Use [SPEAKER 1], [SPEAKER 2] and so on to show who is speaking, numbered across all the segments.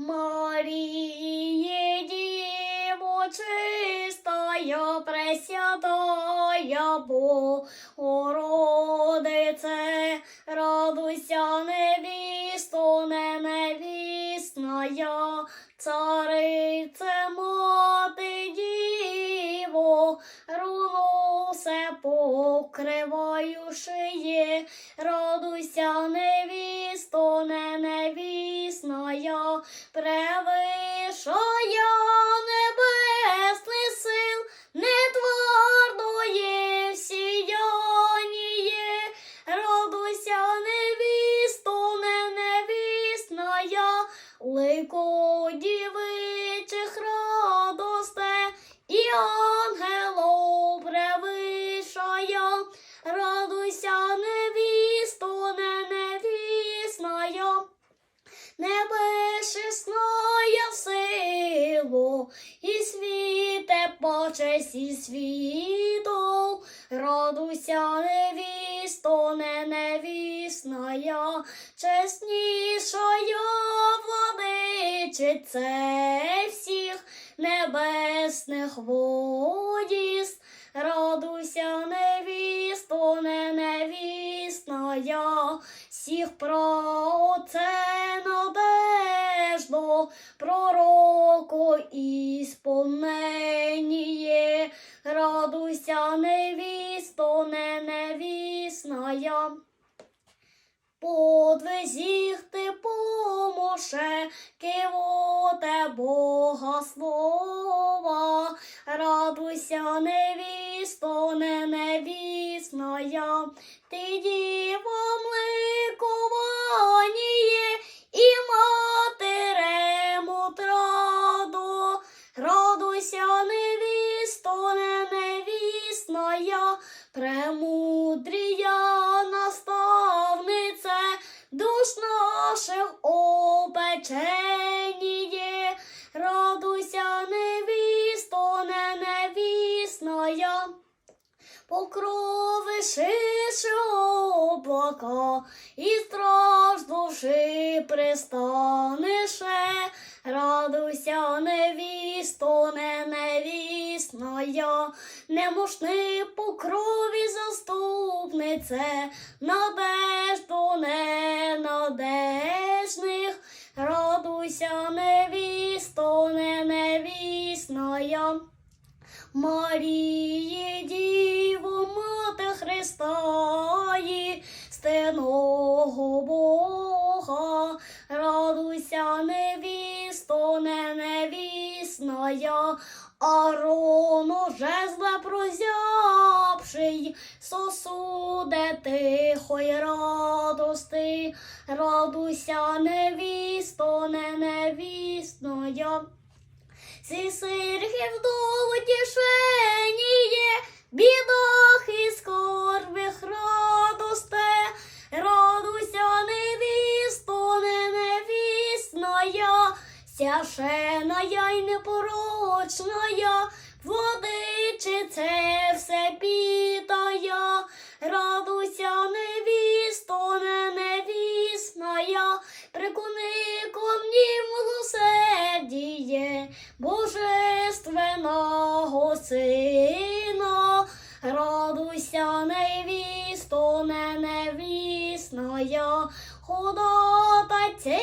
[SPEAKER 1] Маріє, Діво чистая, пресвятая Богородице, радуйся, невісто, не невісная, царице мати діво, руно все покриваю лико дівичих радосте, і ангелов превишая, радуйся, невісто, не невісная, небесная силу, і світе почесть і світу, радуйся, невісто, не невісная, владичице всіх небесних водіс, радуйся, невісто, не невісная, всіх про це надеждо, пророку ісполненіє, радуйся, невісто, не невісная. Подвизіх ти помоше, кивоте Бога слова, радуйся, невісто, не невісная, ти дівом ликованіє і матерем отраду, радуйся, невісто, не невісная, премудрія покрови шиши облака, і страж душі пристанеше, радуйся, невісто, не невісная, немощний покрові заступнице, надежду ненадежних, радуйся, невісто, не невісная. Маріє, невісто, не невісная, Арону жезла прозявший, сосуде тихої радости, радуйся, невісто, не невісная. Ці сирхи вдову тішеніє, бідах і скорбих священая й непорочная, владичице все пітая, радуйся, невісто, не невісная, прикуни ко мені милосердіє, Божественного Сина, радуйся, невісто, не невісная, ходатайці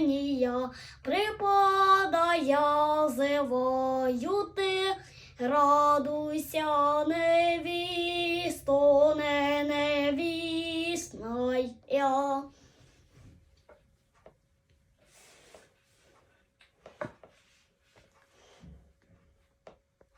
[SPEAKER 1] Євгенія, припадає зивою ти, радуйся невісто, не невісна я.